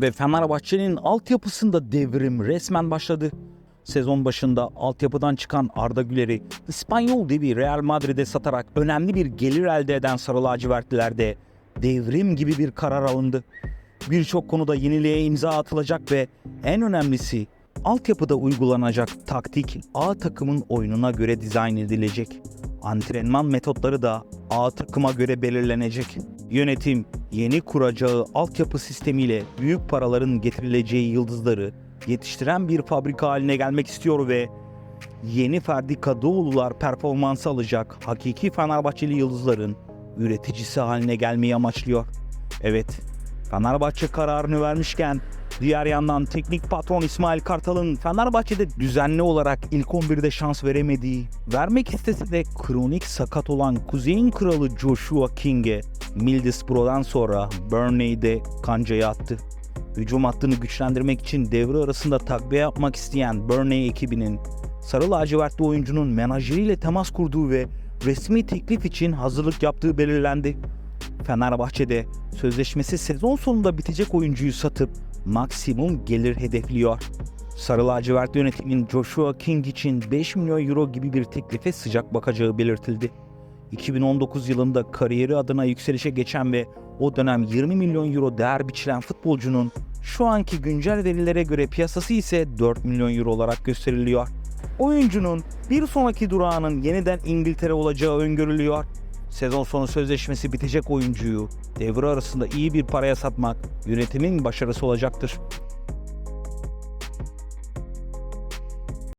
Ve Fenerbahçe'nin altyapısında devrim resmen başladı. Sezon başında altyapıdan çıkan Arda Güler'i İspanyol devi Real Madrid'e satarak önemli bir gelir elde eden Sarı Lacivertlilerde devrim gibi bir karar alındı. Birçok konuda yeniliğe imza atılacak ve en önemlisi altyapıda uygulanacak taktik A takımın oyununa göre dizayn edilecek. Antrenman metotları da A takıma göre belirlenecek. Yönetim yeni kuracağı altyapı sistemiyle büyük paraların getirileceği yıldızları yetiştiren bir fabrika haline gelmek istiyor ve yeni Ferdi Kadıoğlu'lar performansı alacak hakiki Fenerbahçeli yıldızların üreticisi haline gelmeyi amaçlıyor. Evet, Fenerbahçe kararını vermişken diğer yandan teknik patron İsmail Kartal'ın Fenerbahçe'de düzenli olarak ilk 11'de şans veremediği, vermek istese de kronik sakat olan Kuzey'in kralı Joshua King'e Middlesbrough'dan sonra Burnley'de kancayı attı. Hücum hattını güçlendirmek için devre arasında takviye yapmak isteyen Burnley ekibinin Sarı lacivertli oyuncunun menajeriyle temas kurduğu ve resmi teklif için hazırlık yaptığı belirlendi. Fenerbahçe'de sözleşmesi sezon sonunda bitecek oyuncuyu satıp maksimum gelir hedefliyor. Sarı lacivert yönetimin Joshua King için 5 milyon euro gibi bir teklife sıcak bakacağı belirtildi. 2019 yılında kariyeri adına yükselişe geçen ve o dönem 20 milyon euro değer biçilen futbolcunun şu anki güncel verilere göre piyasası ise 4 milyon euro olarak gösteriliyor. Oyuncunun bir sonraki durağının yeniden İngiltere olacağı öngörülüyor. Sezon sonu sözleşmesi bitecek oyuncuyu devre arasında iyi bir paraya satmak yönetimin başarısı olacaktır.